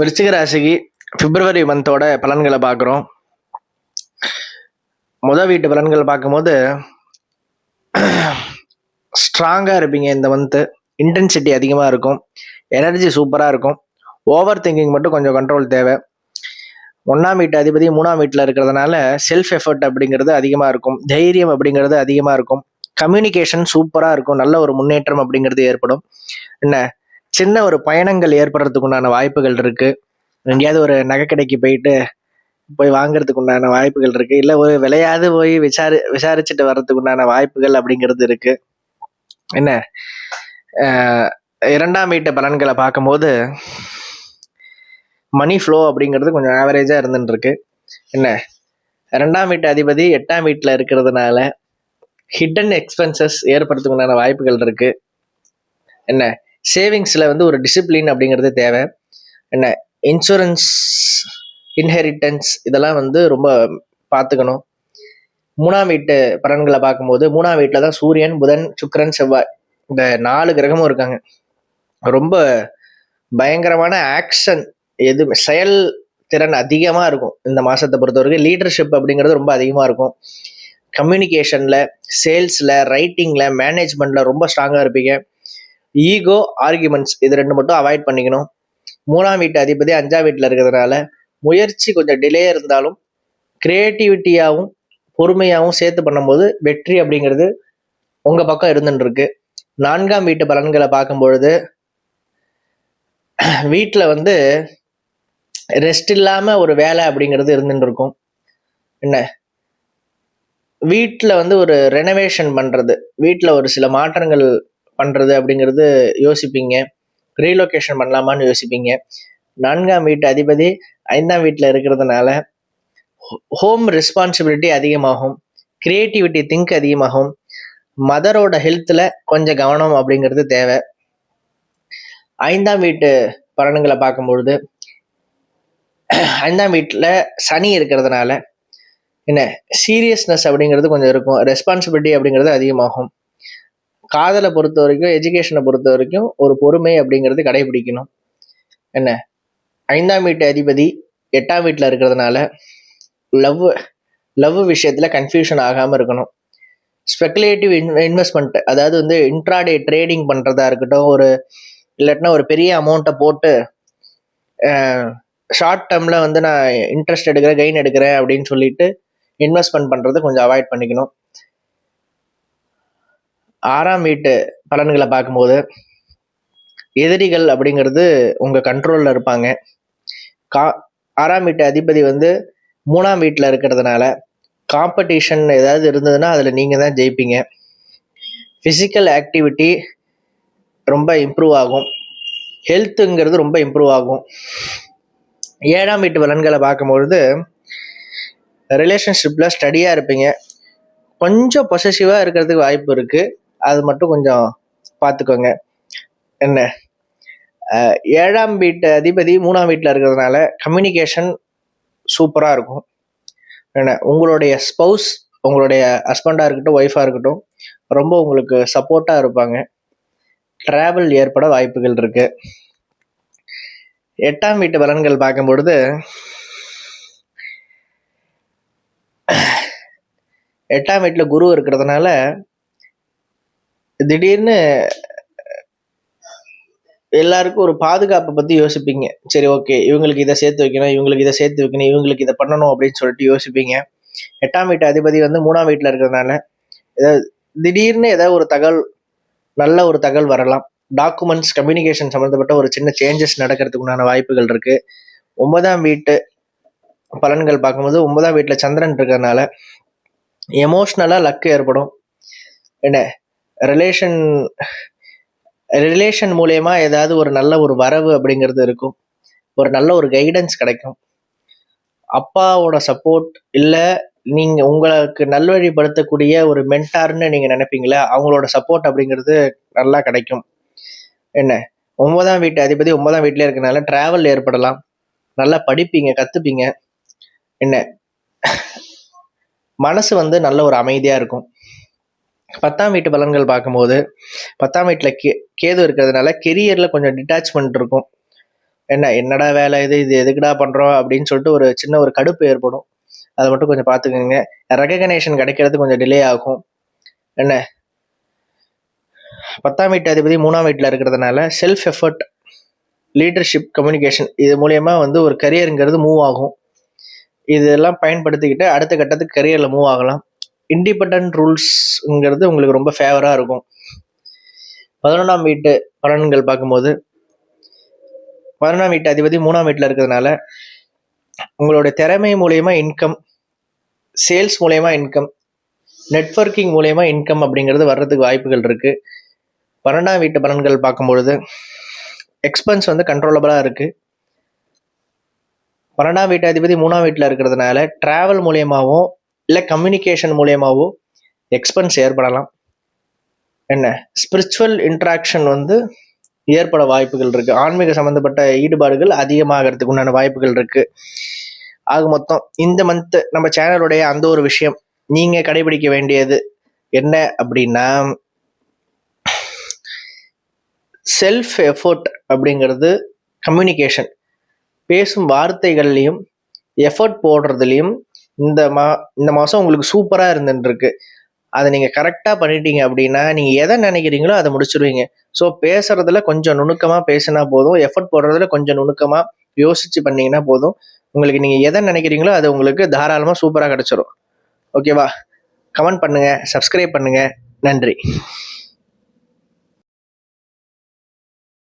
விருச்சிக ராசிக்கு பிப்ரவரி மந்தோட பலன்களை பார்க்குறோம். முத வீட்டு பலன்கள் பார்க்கும்போது ஸ்ட்ராங்காக இருப்பீங்க இந்த மந்த்து இன்டென்சிட்டி அதிகமாக இருக்கும். எனர்ஜி சூப்பராக இருக்கும். ஓவர் திங்கிங் மட்டும் கொஞ்சம் கண்ட்ரோல் தேவை. ஒன்றாம் வீட்டு அதிபதி மூணாம் வீட்டில் இருக்கிறதுனால செல்ஃப் எஃபர்ட் அப்படிங்கிறது அதிகமாக இருக்கும். தைரியம் அப்படிங்கிறது அதிகமாக இருக்கும். கம்யூனிகேஷன் சூப்பராக இருக்கும். நல்ல ஒரு முன்னேற்றம் அப்படிங்கிறது ஏற்படும். என்ன? சின்ன ஒரு பயணங்கள் ஏற்படுறதுக்கு உண்டான வாய்ப்புகள் இருக்குது எங்கேயாவது ஒரு நகைக்கடைக்கு போயிட்டு போய் வாங்குறதுக்கு உண்டான வாய்ப்புகள் இருக்கு. இல்லை ஒரு விளையாது போய் விசாரி விசாரிச்சுட்டு வர்றதுக்கு உண்டான வாய்ப்புகள் அப்படிங்கிறது இருக்கு. என்ன? இரண்டாம் வீட்டு பலன்களை பார்க்கும்போது மணி ஃப்ளோ அப்படிங்கிறது கொஞ்சம் ஆவரேஜாக இருந்துட்டு இருக்கு. என்ன? ரெண்டாம் வீட்டு அதிபதி எட்டாம் வீட்டில் இருக்கிறதுனால ஹிடன் எக்ஸ்பென்சஸ் ஏற்படுறதுக்கு உண்டான வாய்ப்புகள் இருக்கு. என்ன? சேவிங்ஸில் வந்து ஒரு டிசிப்ளின் அப்படிங்கிறது தேவை. என்ன? இன்சூரன்ஸ் இன்ஹெரிட்டன்ஸ் இதெல்லாம் வந்து ரொம்ப பார்த்துக்கணும். மூணாம் வீட்டு பலன்களை பார்க்கும்போது மூணாம் வீட்டில் தான் சூரியன் புதன் சுக்கரன் செவ்வாய் இந்த நாலு கிரகமும் இருக்காங்க. ரொம்ப பயங்கரமான ஆக்ஷன் எது செயல் திறன் அதிகமாக இருக்கும். இந்த மாதத்தை பொறுத்தவரைக்கும் லீடர்ஷிப் அப்படிங்கிறது ரொம்ப அதிகமாக இருக்கும். கம்யூனிகேஷனில் சேல்ஸில் ரைட்டிங்கில் மேனேஜ்மெண்ட்டில் ரொம்ப ஸ்ட்ராங்காக இருப்பீங்க. ஈகோ ஆர்குமெண்ட்ஸ் இது ரெண்டு மட்டும் அவாய்ட் பண்ணிக்கணும். மூணாம் வீட்டு அதிபதி அஞ்சாம் வீட்டில் இருக்கிறதுனால முயற்சி கொஞ்சம் டிலே இருந்தாலும் கிரியேட்டிவிட்டியாகவும் பொறுமையாகவும் சேர்த்து பண்ணும்போது வெற்றி அப்படிங்கிறது உங்கள் பக்கம் இருந்துட்டுருக்கு நான்காம் வீட்டு பலன்களை பார்க்கும் பொழுது வீட்டில் வந்து ரெஸ்ட் இல்லாமல் ஒரு வேலை அப்படிங்கிறது இருந்துட்டு இருக்கும். என்ன? வீட்டில் வந்து ஒரு ரெனோவேஷன் பண்ணுறது வீட்டில் ஒரு சில மாற்றங்கள் பண்ணுறது அப்படிங்கிறது யோசிப்பீங்க. ரீலொகேஷன் பண்ணலாமான்னு யோசிப்பீங்க. நான்காம் வீட்டு அதிபதி ஐந்தாம் வீட்டில் இருக்கிறதுனால ஹோம் ரெஸ்பான்சிபிலிட்டி அதிகமாகும். க்ரியேட்டிவிட்டி திங்க் அதிகமாகும். மதரோட ஹெல்த்தில் கொஞ்சம் கவனம் அப்படிங்கிறது தேவை. ஐந்தாம் வீட்டு பலன்களை பார்க்கும்பொழுது ஐந்தாம் வீட்டில் சனி இருக்கிறதுனால என்ன சீரியஸ்னஸ் அப்படிங்கிறது கொஞ்சம் இருக்கும். ரெஸ்பான்சிபிலிட்டி அப்படிங்கிறது அதிகமாகும். காதலை பொறுத்த வரைக்கும் எஜுகேஷனை பொறுத்த வரைக்கும் ஒரு பொறுமை அப்படிங்கிறது கடைபிடிக்கணும். என்ன? ஐந்தாம் வீட்டு அதிபதி எட்டாம் வீட்டில் இருக்கிறதுனால லவ் லவ் விஷயத்தில் கன்ஃபியூஷன் ஆகாமல் இருக்கணும். ஸ்பெக்குலேட்டிவ் இன் இன்வெஸ்ட்மெண்ட் அதாவது வந்து இன்ட்ராடே ட்ரேடிங் பண்ணுறதா இருக்கட்டும் ஒரு இல்லாட்டினா ஒரு பெரிய அமௌண்ட்டை போட்டு ஷார்ட் டேர்மில் வந்து நான் இன்ட்ரெஸ்ட் எடுக்கிறேன் கெயின் எடுக்கிறேன் அப்படின்னு சொல்லிட்டு இன்வெஸ்ட்மெண்ட் பண்ணுறது கொஞ்சம் அவாய்ட் பண்ணிக்கணும். ஆறாம் வீட்டு பலன்களை பார்க்கும்போது எதிரிகள் அப்படிங்கிறது உங்கள் கண்ட்ரோலில் இருப்பாங்க. கா ஆறாம் வீட்டு அதிபதி வந்து மூணாம் வீட்டில் இருக்கிறதுனால காம்படிஷன் ஏதாவது இருந்ததுன்னா அதில் நீங்கள் தான் ஜெயிப்பீங்க. ஃபிசிக்கல் ஆக்டிவிட்டி ரொம்ப இம்ப்ரூவ் ஆகும். ஹெல்த்துங்கிறது ரொம்ப இம்ப்ரூவ் ஆகும். ஏழாம் வீட்டு பலன்களை பார்க்கும்பொழுது ரிலேஷன்ஷிப்பில் ஸ்டடியாக இருப்பீங்க. கொஞ்சம் பொசசிவாக இருக்கிறதுக்கு வாய்ப்பு இருக்குது அது மட்டும் கொஞ்சம் பார்த்துக்கோங்க என்ன? ஏழாம் வீட்டு அதிபதி மூணாம் வீட்டில் இருக்கிறதுனால கம்யூனிகேஷன் சூப்பராக இருக்கும். என்ன? உங்களுடைய ஸ்பௌஸ் உங்களுடைய ஹஸ்பண்டாக இருக்கட்டும் ஒய்ஃபாக இருக்கட்டும் ரொம்ப உங்களுக்கு சப்போர்ட்டாக இருப்பாங்க. ட்ராவல் ஏற்பட வாய்ப்புகள் இருக்கு. எட்டாம் வீட்டு பலன்கள் பார்க்கும் பொழுது எட்டாம் வீட்டில் குரு இருக்கிறதுனால திடீர்னு எல்லாருக்கும் ஒரு பாதுகாப்பை பற்றி யோசிப்பீங்க. சரி ஓகே இவங்களுக்கு இதை சேர்த்து வைக்கணும் இவங்களுக்கு இதை சேர்த்து வைக்கணும் இவங்களுக்கு இதை பண்ணணும் அப்படின்னு சொல்லிட்டு யோசிப்பீங்க. எட்டாம் வீட்டு அதிபதி வந்து மூணாம் வீட்டில் இருக்கிறதுனால ஏதாவது திடீர்னு ஏதாவது ஒரு தகவல் நல்ல ஒரு தகவல் வரலாம். டாக்குமெண்ட்ஸ் கம்யூனிகேஷன் சம்மந்தப்பட்ட ஒரு சின்ன சேஞ்சஸ் நடக்கிறதுக்கு உண்டான வாய்ப்புகள் இருக்கு. ஒன்பதாம் வீட்டு பலன்கள் பார்க்கும்போது ஒன்பதாம் வீட்டில் சந்திரன் இருக்கிறதுனால எமோஷ்னலாக லக்கு ஏற்படும். என்ன? ரிலேஷன் ரிலேஷன் மூலயமா ஏதாவது ஒரு நல்ல ஒரு வரவு அப்படிங்கிறது இருக்கும். ஒரு நல்ல ஒரு கைடன்ஸ் கிடைக்கும். அப்பாவோட சப்போர்ட் இல்லை நீங்கள் உங்களுக்கு நல்வழிப்படுத்தக்கூடிய ஒரு மென்டார்னு நீங்கள் நினைப்பீங்களே அவங்களோட சப்போர்ட் அப்படிங்கிறது நல்லா கிடைக்கும். என்ன? ஒன்பதாம் வீட்டு அதிபதி ஒன்பதாம் வீட்டிலே இருக்கனால ட்ராவல் ஏற்படலாம். நல்லா படிப்பீங்க கற்றுப்பீங்க என்ன? மனசு வந்து நல்ல ஒரு அமைதியாக இருக்கும். பத்தாம் வீட்டு பலன்கள் பார்க்கும்போது பத்தாம் வீட்டில் கே கேது இருக்கிறதுனால கெரியரில் கொஞ்சம் டிட்டாச்மெண்ட் இருக்கும். என்ன என்னடா வேலை இது இது எதுக்குடா பண்ணுறோம் அப்படின்னு சொல்லிட்டு ஒரு சின்ன ஒரு கடுப்பு ஏற்படும். அதை மட்டும் கொஞ்சம் பார்த்துக்கோங்க. ரெகக்னேஷன் கிடைக்கிறது கொஞ்சம் டிலே ஆகும். என்ன? பத்தாம் வீட்டு அதிபதி மூணாம் வீட்டில் இருக்கிறதுனால செல்ஃப் எஃபர்ட் லீடர்ஷிப் கம்யூனிகேஷன் இது மூலயமா வந்து ஒரு கரியருங்கிறது மூவ் ஆகும். இதெல்லாம் பயன்படுத்திக்கிட்டு அடுத்த கட்டத்துக்கு கரியரில் மூவ் ஆகலாம். இண்டிபெண்ட் ரூல்ஸ்ங்கிறது உங்களுக்கு ரொம்ப ஃபேவராக இருக்கும். பதினொன்றாம் வீட்டு பலன்கள் பார்க்கும்போது பதினொன்றாம் வீட்டு அதிபதி மூணாம் வீட்டில் இருக்கிறதுனால உங்களுடைய திறமை மூலயமா இன்கம் சேல்ஸ் மூலயமா இன்கம் நெட்வொர்க்கிங் மூலயமா இன்கம் அப்படிங்கிறது வர்றதுக்கு வாய்ப்புகள் இருக்குது பன்னெண்டாம் வீட்டு பலன்கள் பார்க்கும்பொழுது எக்ஸ்பென்ஸ் வந்து கண்ட்ரோலபிளாக இருக்குது பன்னெண்டாம் வீட்டு அதிபதி மூணாம் வீட்டில் இருக்கிறதுனால ட்ராவல் மூலியமாகவும் இல்லை கம்யூனிகேஷன் மூலியமாகவோ எக்ஸ்பென்ஸ் ஏற்படலாம். என்ன? ஸ்பிரிச்சுவல் இன்ட்ராக்ஷன் வந்து ஏற்பட வாய்ப்புகள் இருக்குது ஆன்மீக சம்மந்தப்பட்ட ஈடுபாடுகள் அதிகமாகிறதுக்கு உண்டான வாய்ப்புகள் இருக்குது ஆக மொத்தம் இந்த மந்த்து நம்ம சேனலுடைய அந்த ஒரு விஷயம் நீங்கள் கடைபிடிக்க வேண்டியது என்ன அப்படின்னா செல்ஃப் எஃபோர்ட் அப்படிங்கிறது கம்யூனிகேஷன் பேசும் வார்த்தைகள்லையும் எஃபர்ட் போடுறதுலையும் இந்த மா இந்த மாதம் உங்களுக்கு சூப்பராக இருந்துருக்கு அதை நீங்கள் கரெக்டாக பண்ணிட்டீங்க அப்படின்னா நீங்கள் எதை நினைக்கிறீங்களோ அதை முடிச்சிருவீங்க. ஸோ பேசுறதுல கொஞ்சம் நுணுக்கமாக பேசினா போதும். எஃபர்ட் போடுறதுல கொஞ்சம் நுணுக்கமாக யோசிச்சு பண்ணீங்கன்னா போதும். உங்களுக்கு நீங்கள் எதை நினைக்கிறீங்களோ அது உங்களுக்கு தாராளமாக சூப்பராக கிடச்சிரும். ஓகேவா கமெண்ட் பண்ணுங்கள் சப்ஸ்கிரைப் பண்ணுங்கள் நன்றி.